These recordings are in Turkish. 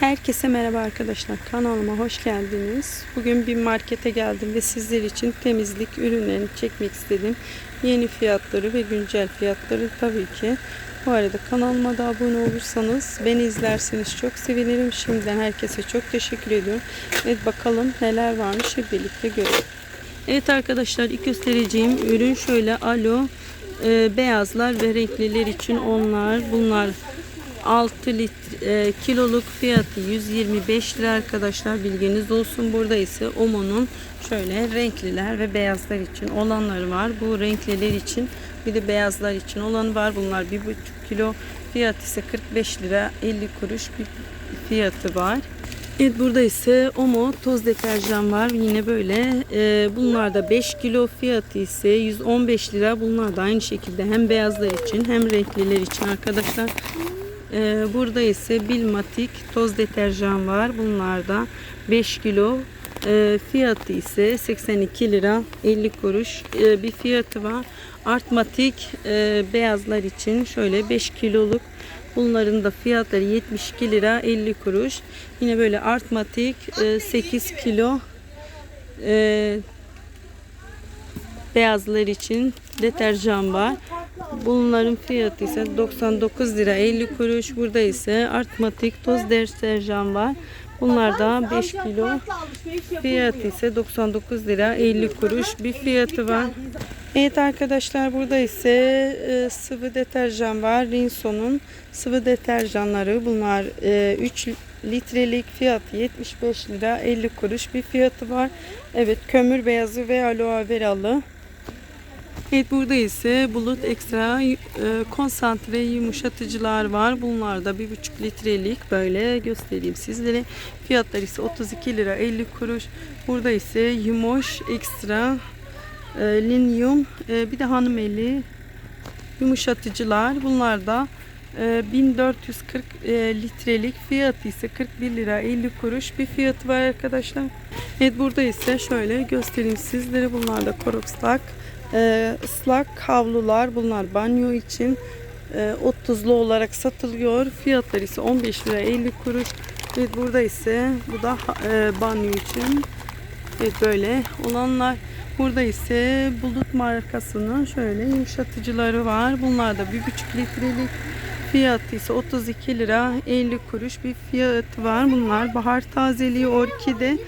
Herkese merhaba arkadaşlar. Kanalıma hoş geldiniz. Bugün bir markete geldim ve sizler için temizlik ürünlerini çekmek istedim. Yeni fiyatları ve güncel fiyatları tabii ki. Bu arada kanalıma da abone olursanız, beni izlerseniz çok sevinirim. Şimdiden herkese çok teşekkür ediyorum. Evet bakalım neler varmış hep birlikte görelim. Evet arkadaşlar ilk göstereceğim ürün şöyle alo e, beyazlar ve renkliler için onlar. Bunlar 6 litre e, kiloluk fiyatı 125 lira arkadaşlar bilginiz olsun. Burada ise Omo'nun şöyle renkliler ve beyazlar için olanları var. Bu renkliler için bir de beyazlar için olanı var. Bunlar 1,5 kilo fiyat ise 45 lira 50 kuruş bir fiyatı var. Evet burada ise Omo toz deterjan var. Yine böyle e, bunlar da 5 kilo fiyatı ise 115 lira. Bunlar da aynı şekilde hem beyazlar için hem renkliler için arkadaşlar. Ee, burada ise Bilmatik toz deterjan var. Bunlar da 5 kilo. Ee, fiyatı ise 82 lira 50 kuruş ee, bir fiyatı var. Artmatik e, beyazlar için şöyle 5 kiloluk. Bunların da fiyatları 72 lira 50 kuruş. Yine böyle Artmatik e, 8 kilo e, beyazlar için deterjan var. Bunların fiyatı ise 99 lira 50 kuruş. Burada ise Artmatik toz deterjan var. Bunlar da 5 kilo. Fiyatı ise 99 lira 50 kuruş bir fiyatı var. Evet arkadaşlar burada ise e, sıvı deterjan var. Rinso'nun sıvı deterjanları. Bunlar e, 3 litrelik fiyatı 75 lira 50 kuruş bir fiyatı var. Evet kömür beyazı ve aloe veralı. Evet burada ise bulut ekstra e, konsantre yumuşatıcılar var. Bunlar da 1,5 litrelik böyle göstereyim sizlere. Fiyatlar ise 32 lira 50 kuruş. Burada ise yumoş ekstra e, linyum e, bir de hanım eli yumuşatıcılar. Bunlar da e, 1440 e, litrelik fiyatı ise 41 lira 50 kuruş bir fiyatı var arkadaşlar. Evet burada ise şöyle göstereyim sizlere. Bunlar da Koroxlak e, ıslak havlular. Bunlar banyo için e, 30'lu olarak satılıyor. Fiyatları ise 15 lira 50 kuruş. Evet burada ise bu da e, banyo için. Evet böyle olanlar. Burada ise Bulut markasının şöyle yumuşatıcıları var. Bunlar da 1,5 litrelik fiyatı ise 32 lira 50 kuruş bir fiyatı var. Bunlar bahar tazeliği orkide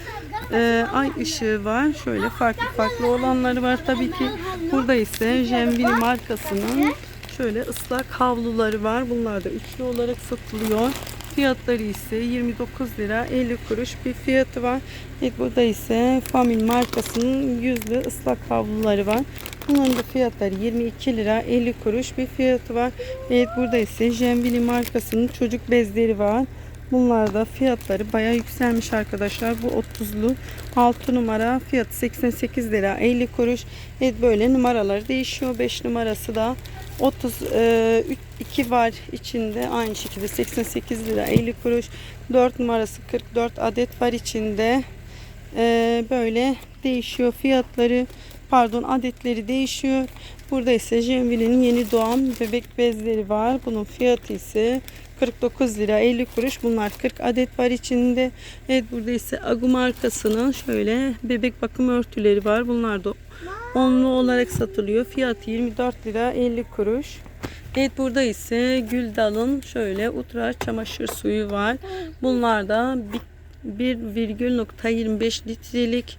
e, ay ışığı var. Şöyle farklı farklı olanları var. Tabii ki burada ise Jemvili markasının şöyle ıslak havluları var. Bunlar da üçlü olarak satılıyor. Fiyatları ise 29 lira 50 kuruş bir fiyatı var. Evet burada ise Famil markasının yüzlü ıslak havluları var. Bunların da fiyatları 22 lira 50 kuruş bir fiyatı var. Evet burada ise Jemvili markasının çocuk bezleri var. Bunlar da fiyatları bayağı yükselmiş arkadaşlar. Bu 30'lu 6 numara fiyatı 88 lira 50 kuruş. Evet böyle numaraları değişiyor. 5 numarası da 32 var içinde aynı şekilde 88 lira 50 kuruş. 4 numarası 44 adet var içinde. Ee, böyle değişiyor fiyatları pardon adetleri değişiyor. Burada ise Jenville'nin yeni doğan bebek bezleri var. Bunun fiyatı ise 49 lira 50 kuruş. Bunlar 40 adet var içinde. Evet burada ise Agu markasının şöyle bebek bakım örtüleri var. Bunlar da onlu olarak satılıyor. Fiyatı 24 lira 50 kuruş. Evet burada ise Güldal'ın şöyle ultra çamaşır suyu var. Bunlar da 1,25 litrelik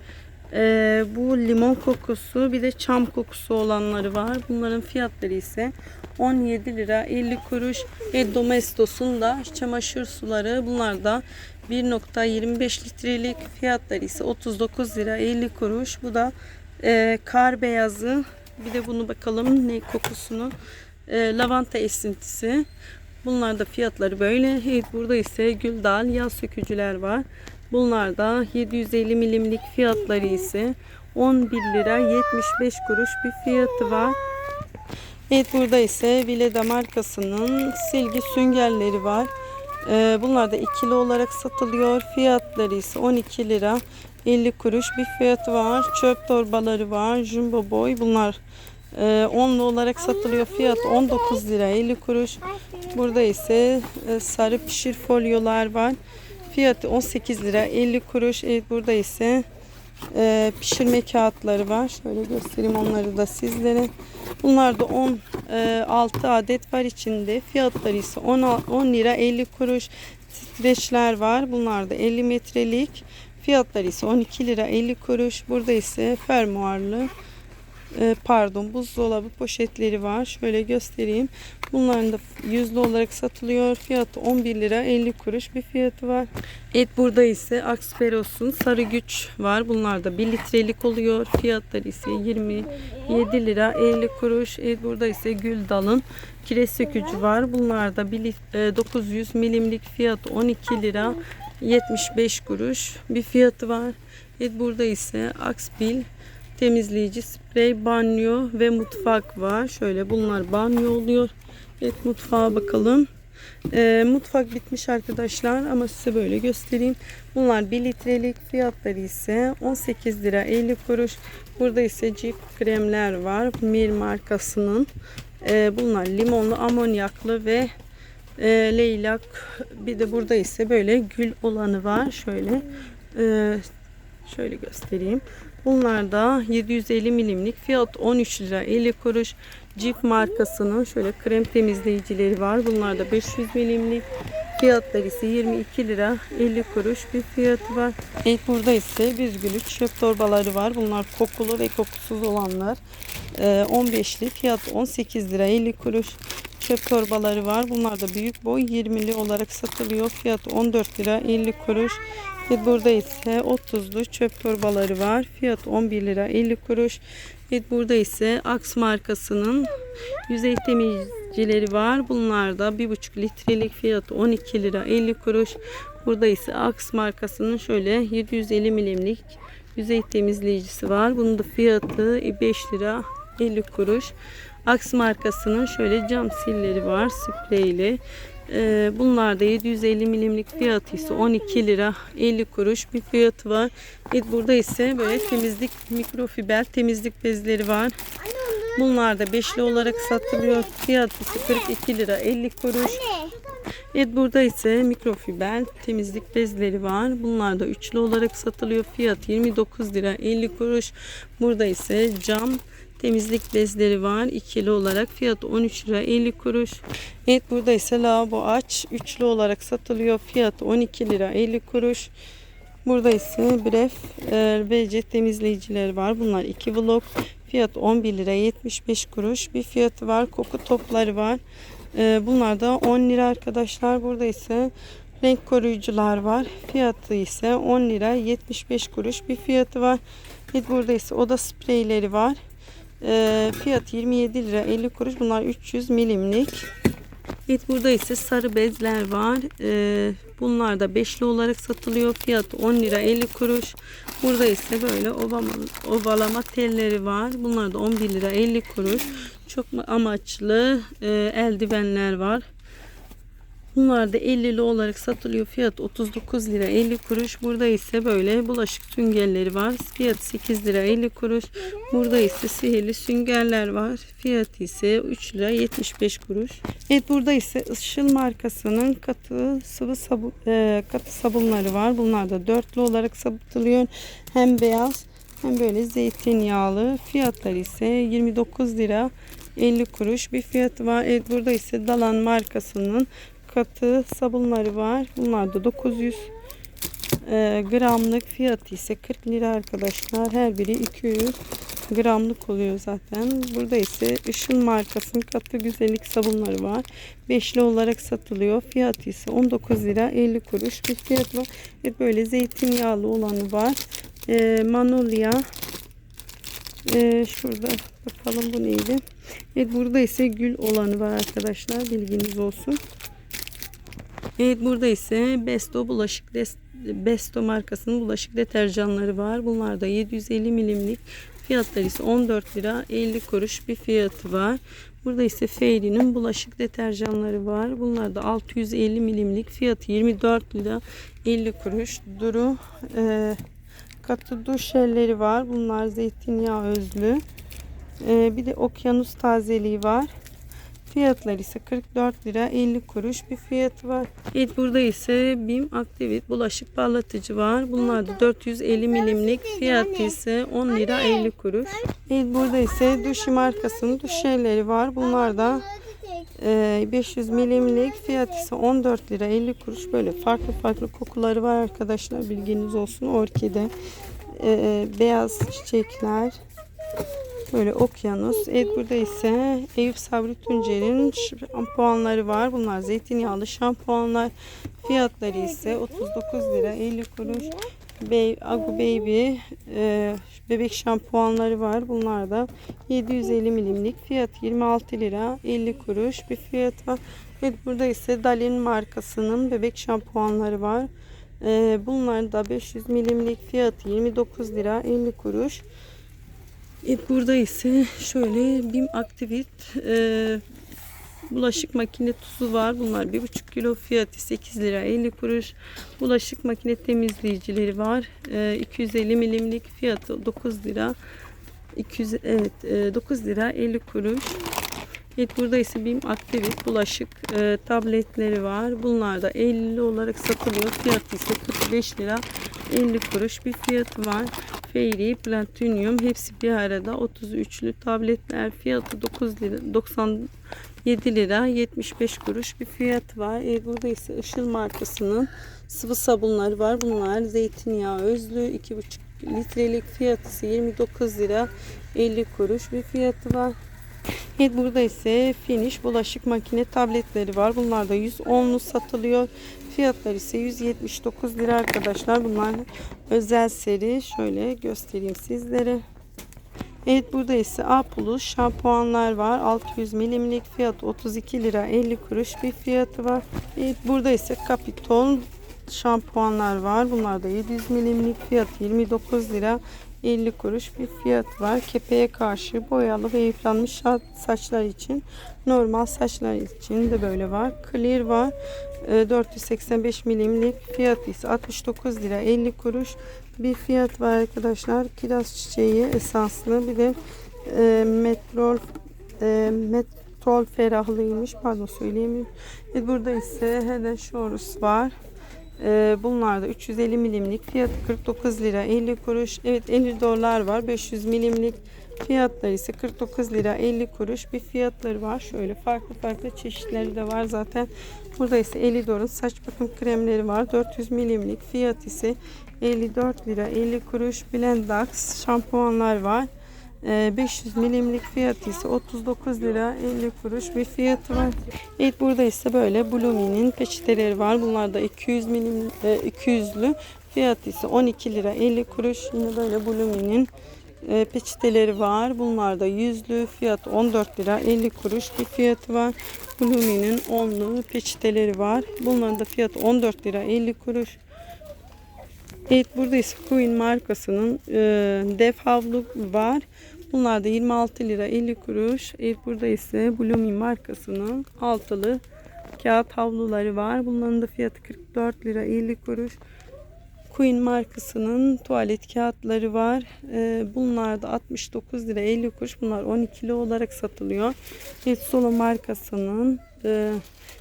ee, bu limon kokusu bir de çam kokusu olanları var. Bunların fiyatları ise 17 lira 50 kuruş. E Domestos'un da çamaşır suları bunlar da 1.25 litrelik fiyatları ise 39 lira 50 kuruş. Bu da e, kar beyazı. Bir de bunu bakalım ne kokusunu. E, lavanta esintisi. Bunlar da fiyatları böyle. Evet, burada ise Güldal yağ sökücüler var. Bunlar da 750 milimlik fiyatları ise 11 lira 75 kuruş bir fiyatı var. Evet burada ise Vileda markasının silgi süngerleri var. Ee, bunlar da ikili olarak satılıyor. Fiyatları ise 12 lira 50 kuruş bir fiyatı var. Çöp torbaları var. Jumbo boy bunlar e, 10'lu olarak satılıyor. Fiyat 19 lira 50 kuruş. Burada ise e, sarı pişir folyolar var. Fiyatı 18 lira 50 kuruş. Evet burada ise e, pişirme kağıtları var. Şöyle göstereyim onları da sizlere. Bunlar da 10 e, 6 adet var içinde. Fiyatları ise 10, 10 lira 50 kuruş. Streçler var. Bunlar da 50 metrelik. Fiyatları ise 12 lira 50 kuruş. Burada ise fermuarlı e, pardon buzdolabı poşetleri var. Şöyle göstereyim. Bunların da yüzlü olarak satılıyor. Fiyatı 11 lira 50 kuruş bir fiyatı var. Evet burada ise Aksperos'un sarı güç var. Bunlar da 1 litrelik oluyor. Fiyatları ise 27 lira 50 kuruş. Evet burada ise Güldal'ın kireç sökücü var. Bunlar da 1 lit- e, 900 milimlik fiyatı 12 lira 75 kuruş bir fiyatı var. Evet burada ise Akspil temizleyici sprey, banyo ve mutfak var. Şöyle bunlar banyo oluyor. Evet mutfağa bakalım. Ee, mutfak bitmiş arkadaşlar ama size böyle göstereyim. Bunlar 1 litrelik fiyatları ise 18 lira 50 kuruş. Burada ise Cif kremler var. Mir markasının. Ee, bunlar limonlu, amonyaklı ve e, leylak. Bir de burada ise böyle gül olanı var. Şöyle e, şöyle göstereyim. Bunlar da 750 milimlik fiyat 13 lira 50 kuruş. Cif markasının şöyle krem temizleyicileri var. Bunlar da 500 milimlik. Fiyatları ise 22 lira 50 kuruş bir fiyatı var. Evet burada ise büzgülü çöp torbaları var. Bunlar kokulu ve kokusuz olanlar. Ee, 15'li fiyat 18 lira 50 kuruş. Çöp torbaları var. Bunlar da büyük boy 20'li olarak satılıyor. Fiyatı 14 lira 50 kuruş. Ve burada ise 30'lu çöp torbaları var. Fiyat 11 lira 50 kuruş. Ve burada ise Axe markasının yüzey temizcileri var. Bunlar da 1,5 litrelik fiyatı 12 lira 50 kuruş. Burada ise Axe markasının şöyle 750 milimlik yüzey temizleyicisi var. Bunun da fiyatı 5 lira 50 kuruş. Axe markasının şöyle cam silleri var spreyli. Ee, bunlar da 750 milimlik fiyatı ise 12 lira 50 kuruş bir fiyatı var. Evet, burada ise böyle temizlik mikrofiber temizlik bezleri var. Bunlar da beşli olarak satılıyor. Fiyatı ise 42 lira 50 kuruş. Evet burada ise mikrofiber temizlik bezleri var. Bunlar da üçlü olarak satılıyor. Fiyat 29 lira 50 kuruş. Burada ise cam temizlik bezleri var. ikili olarak fiyat 13 lira 50 kuruş. Evet burada ise lavabo aç üçlü olarak satılıyor. Fiyat 12 lira 50 kuruş. Burada ise Bref e, BC temizleyiciler var. Bunlar 2 blok. Fiyat 11 lira 75 kuruş. Bir fiyatı var. Koku topları var. E, bunlar da 10 lira arkadaşlar. Burada ise renk koruyucular var. Fiyatı ise 10 lira 75 kuruş bir fiyatı var. Evet, burada ise oda spreyleri var. E, fiyat 27 lira 50 kuruş. Bunlar 300 milimlik. Evet burada ise sarı bezler var. Ee, bunlar da beşli olarak satılıyor. Fiyatı 10 lira 50 kuruş. Burada ise böyle ovama, ovalama telleri var. Bunlar da 11 lira 50 kuruş. Çok amaçlı e, eldivenler var. Bunlar da 50'li olarak satılıyor. Fiyat 39 lira 50 kuruş. Burada ise böyle bulaşık süngerleri var. Fiyat 8 lira 50 kuruş. Burada ise sihirli süngerler var. Fiyat ise 3 lira 75 kuruş. Evet burada ise Işıl markasının katı sıvı sabun, e, katı sabunları var. Bunlar da dörtlü olarak satılıyor. Hem beyaz hem böyle zeytinyağlı. Fiyatları ise 29 lira 50 kuruş bir fiyatı var. Evet burada ise Dalan markasının katı sabunları var. Bunlar da 900 e, gramlık fiyatı ise 40 lira arkadaşlar. Her biri 200 gramlık oluyor zaten. Burada ise Işıl markasının katı güzellik sabunları var. Beşli olarak satılıyor. Fiyatı ise 19 lira 50 kuruş bir fiyat var. Ve böyle zeytinyağlı olanı var. E, Manolya ee, şurada bakalım bu neydi? Evet burada ise gül olanı var arkadaşlar. Bilginiz olsun. Evet burada ise Besto bulaşık Besto markasının bulaşık deterjanları var. Bunlar da 750 milimlik. Fiyatları ise 14 lira 50 kuruş bir fiyatı var. Burada ise Fairy'nin bulaşık deterjanları var. Bunlar da 650 milimlik. Fiyatı 24 lira 50 kuruş. Duru e, katı duş jelleri var. Bunlar zeytinyağı özlü. E, bir de okyanus tazeliği var. Fiyatları ise 44 lira 50 kuruş bir fiyatı var. Evet burada ise BİM Aktivit bulaşık parlatıcı var. Bunlar da 450 milimlik fiyatı ise 10 lira 50 kuruş. Evet burada ise Duşi markasının duş jelleri var. Bunlar da e, 500 milimlik fiyat ise 14 lira 50 kuruş. Böyle farklı farklı kokuları var arkadaşlar bilginiz olsun. Orkide, e, beyaz çiçekler, Böyle okyanus. Evet burada ise Eyüp Sabri Tuncer'in şampuanları var. Bunlar zeytinyağlı şampuanlar. Fiyatları ise 39 lira 50 kuruş. Baby, Agu Baby e, bebek şampuanları var. Bunlar da 750 milimlik. Fiyat 26 lira 50 kuruş bir fiyat var. Evet burada ise Dalin markasının bebek şampuanları var. E, bunlar da 500 milimlik fiyatı 29 lira 50 kuruş. Evet burada ise şöyle Bim Activit e, bulaşık makine tuzu var. Bunlar 1,5 kilo fiyatı 8 lira 50 kuruş. Bulaşık makine temizleyicileri var. E, 250 milimlik fiyatı 9 lira. 200 evet e, 9 lira 50 kuruş. Evet burada ise Bim Activit bulaşık e, tabletleri var. Bunlar da 50 olarak satılıyor. Fiyatı ise 45 lira 50 kuruş bir fiyatı var. Fairy, Platinum hepsi bir arada 33'lü tabletler fiyatı 9 lira 97 lira 75 kuruş bir fiyatı var. E, burada ise Işıl markasının sıvı sabunları var. Bunlar zeytinyağı özlü 2,5 litrelik fiyatı ise 29 lira 50 kuruş bir fiyatı var. Evet burada ise Finish bulaşık makine tabletleri var. Bunlar da 110'lu satılıyor. Fiyatlar ise 179 lira arkadaşlar. Bunlar özel seri. Şöyle göstereyim sizlere. Evet burada ise A plus şampuanlar var. 600 milimlik fiyat 32 lira 50 kuruş bir fiyatı var. Evet burada ise Capitol şampuanlar var. Bunlar da 700 milimlik fiyat 29 lira 50 kuruş bir fiyat var. Kepeğe karşı boyalı ve yıpranmış saçlar için normal saçlar için de böyle var. Clear var. E, 485 milimlik fiyatı ise 69 lira 50 kuruş bir fiyat var arkadaşlar. Kiraz çiçeği esanslı bir de e, metrol e, metrol ferahlıymış. Pardon söyleyemiyorum. E, burada ise Head Shoulders var. Ee, bunlar da 350 milimlik fiyatı 49 lira 50 kuruş. Evet 50 dolar var 500 milimlik fiyatları ise 49 lira 50 kuruş bir fiyatları var. Şöyle farklı farklı çeşitleri de var zaten. Burada ise 50 doların saç bakım kremleri var. 400 milimlik fiyat ise 54 lira 50 kuruş. Blendax şampuanlar var. 500 Ee, milimlik fiyatı ise 39 lira 50 kuruş bir fiyatı var. Evet burada ise böyle Blumi'nin peçeteleri var. Bunlar da 200 milim e, 200'lü fiyatı ise 12 lira 50 kuruş. Yine böyle Blumi'nin e, peçeteleri var. Bunlar da yüzlü fiyat 14 lira 50 kuruş bir fiyatı var. Blumi'nin 10'lu peçeteleri var. Bunların da fiyatı 14 lira 50 kuruş. Evet burada ise Queen markasının e, dev havlu var. Bunlar da 26 lira 50 kuruş. Evet burada ise Blumi markasının altılı kağıt havluları var. Bunların da fiyatı 44 lira 50 kuruş. Queen markasının tuvalet kağıtları var. E, bunlar da 69 lira 50 kuruş. Bunlar 12'li olarak satılıyor. Evet Solo markasının e,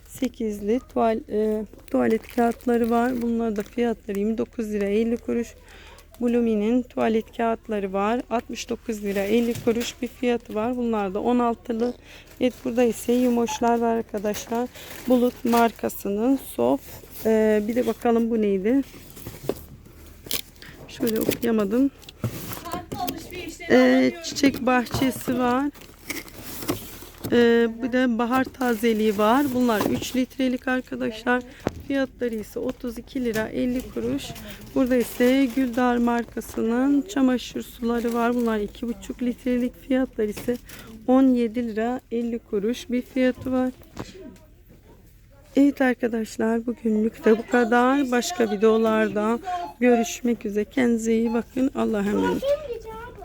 8'li tuval, e, tuvalet kağıtları var. Bunlar da fiyatları 29 lira 50 kuruş. Blumi'nin tuvalet kağıtları var. 69 lira 50 kuruş bir fiyatı var. Bunlar da 16'lı. Evet burada ise yumoşlar var arkadaşlar. Bulut markasının soft. E, bir de bakalım bu neydi? Şöyle okuyamadım. E, çiçek bahçesi var. Ee, bir de bahar tazeliği var. Bunlar 3 litrelik arkadaşlar. Fiyatları ise 32 lira 50 kuruş. Burada ise Güldar markasının çamaşır suları var. Bunlar 2,5 litrelik fiyatları ise 17 lira 50 kuruş bir fiyatı var. Evet arkadaşlar bugünlük de bu kadar. Başka videolarda görüşmek üzere. Kendinize iyi bakın. Allah'a emanet.